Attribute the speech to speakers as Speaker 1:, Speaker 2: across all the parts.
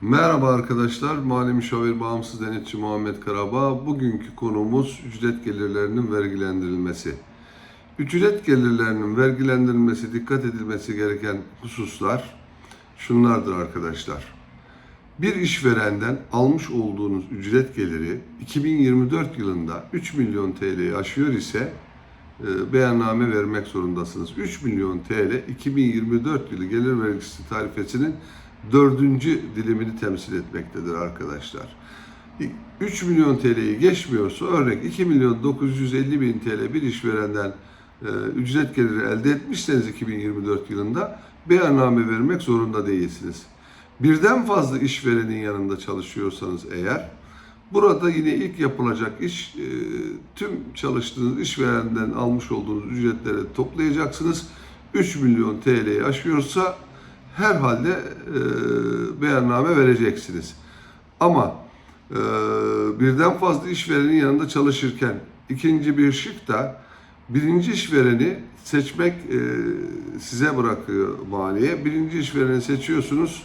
Speaker 1: Merhaba arkadaşlar, Mali Müşavir Bağımsız Denetçi Muhammed Karabağ. Bugünkü konumuz ücret gelirlerinin vergilendirilmesi. Ücret gelirlerinin vergilendirilmesi, dikkat edilmesi gereken hususlar şunlardır arkadaşlar. Bir işverenden almış olduğunuz ücret geliri 2024 yılında 3 milyon TL'yi aşıyor ise e, beyanname vermek zorundasınız. 3 milyon TL 2024 yılı gelir vergisi tarifesinin dördüncü dilimini temsil etmektedir arkadaşlar. 3 milyon TL'yi geçmiyorsa örnek 2 milyon 950 bin TL bir işverenden e, ücret geliri elde etmişseniz 2024 yılında beyanname vermek zorunda değilsiniz. Birden fazla işverenin yanında çalışıyorsanız eğer Burada yine ilk yapılacak iş e, tüm çalıştığınız işverenden almış olduğunuz ücretleri toplayacaksınız. 3 milyon TL'yi aşıyorsa herhalde e, beyanname vereceksiniz. Ama e, birden fazla işverenin yanında çalışırken ikinci bir şık da birinci işvereni seçmek e, size bırakıyor maliye. Birinci işvereni seçiyorsunuz.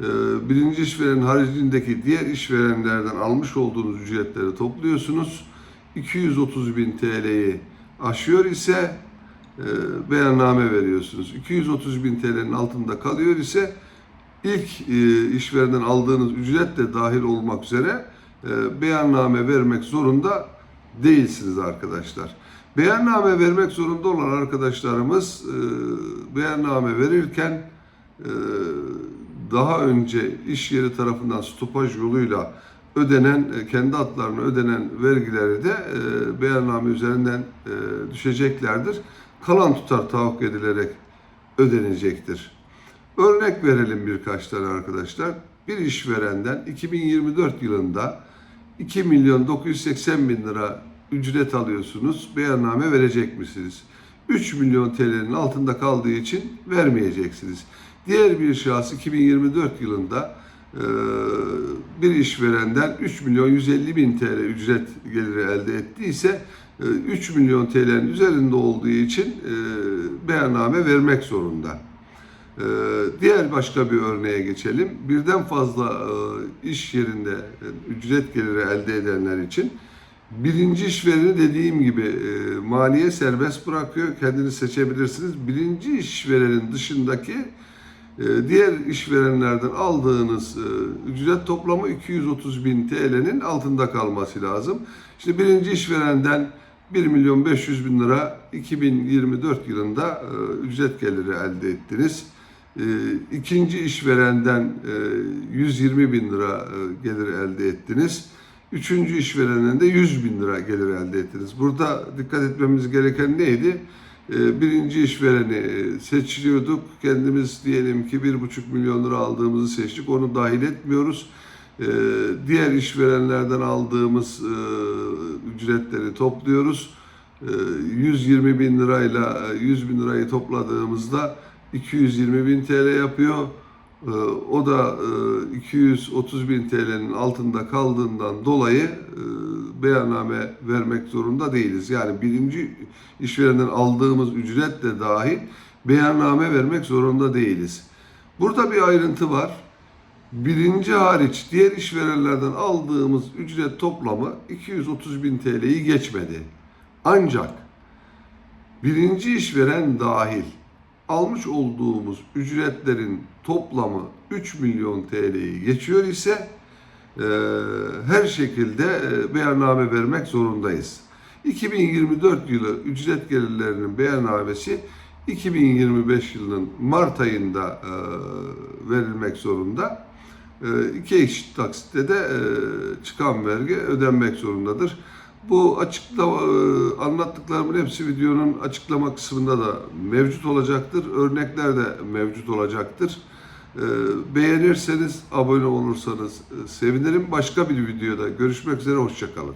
Speaker 1: Ee, birinci işverenin haricindeki diğer işverenlerden almış olduğunuz ücretleri topluyorsunuz. 230 bin TL'yi aşıyor ise e, beyanname veriyorsunuz. 230 bin TL'nin altında kalıyor ise ilk e, işverenden aldığınız ücret de dahil olmak üzere e, beyanname vermek zorunda değilsiniz arkadaşlar. Beyanname vermek zorunda olan arkadaşlarımız beyanname verirken daha önce iş yeri tarafından stopaj yoluyla ödenen, e, kendi adlarına ödenen vergileri de e, beyanname üzerinden e, düşeceklerdir. Kalan tutar tahakkuk edilerek ödenecektir. Örnek verelim birkaç tane arkadaşlar. Bir işverenden 2024 yılında 2 milyon 980 bin lira ücret alıyorsunuz. Beyanname verecek misiniz? 3 milyon TL'nin altında kaldığı için vermeyeceksiniz. Diğer bir şahıs 2024 yılında bir işverenden 3 milyon 150 bin TL ücret geliri elde ettiyse 3 e, milyon TL'nin üzerinde olduğu için e, beyanname vermek zorunda. Diğer başka bir örneğe geçelim. Birden fazla iş yerinde ücret geliri elde edenler için birinci işvereni dediğim gibi maliye serbest bırakıyor. Kendiniz seçebilirsiniz. Birinci işverenin dışındaki ee, diğer işverenlerden aldığınız e, ücret toplamı 230 bin TL'nin altında kalması lazım. İşte birinci işverenden 1 milyon 500 bin lira 2024 yılında e, ücret geliri elde ettiniz. E, ikinci işverenden 120 bin lira gelir elde ettiniz. Üçüncü işverenden de 100 bin lira gelir elde ettiniz. Burada dikkat etmemiz gereken neydi? Ee, birinci işvereni e, seçiliyorduk. Kendimiz diyelim ki bir buçuk milyon lira aldığımızı seçtik. Onu dahil etmiyoruz. Ee, diğer işverenlerden aldığımız e, ücretleri topluyoruz. 120 ee, bin lirayla 100 e, bin lirayı topladığımızda 220 bin TL yapıyor. O da 230 bin TL'nin altında kaldığından dolayı beyanname vermek zorunda değiliz. Yani birinci işverenden aldığımız ücret de dahil beyanname vermek zorunda değiliz. Burada bir ayrıntı var. Birinci hariç diğer işverenlerden aldığımız ücret toplamı 230 bin TL'yi geçmedi. Ancak birinci işveren dahil almış olduğumuz ücretlerin toplamı 3 milyon TL'yi geçiyor ise e, her şekilde e, beyanname vermek zorundayız. 2024 yılı ücret gelirlerinin beyannamesi 2025 yılının Mart ayında e, verilmek zorunda. E, iki eşit taksitte de e, çıkan vergi ödenmek zorundadır. Bu açıklama, e, anlattıklarımın hepsi videonun açıklama kısmında da mevcut olacaktır. Örnekler de mevcut olacaktır. E, beğenirseniz, abone olursanız e, sevinirim. Başka bir videoda görüşmek üzere, hoşçakalın.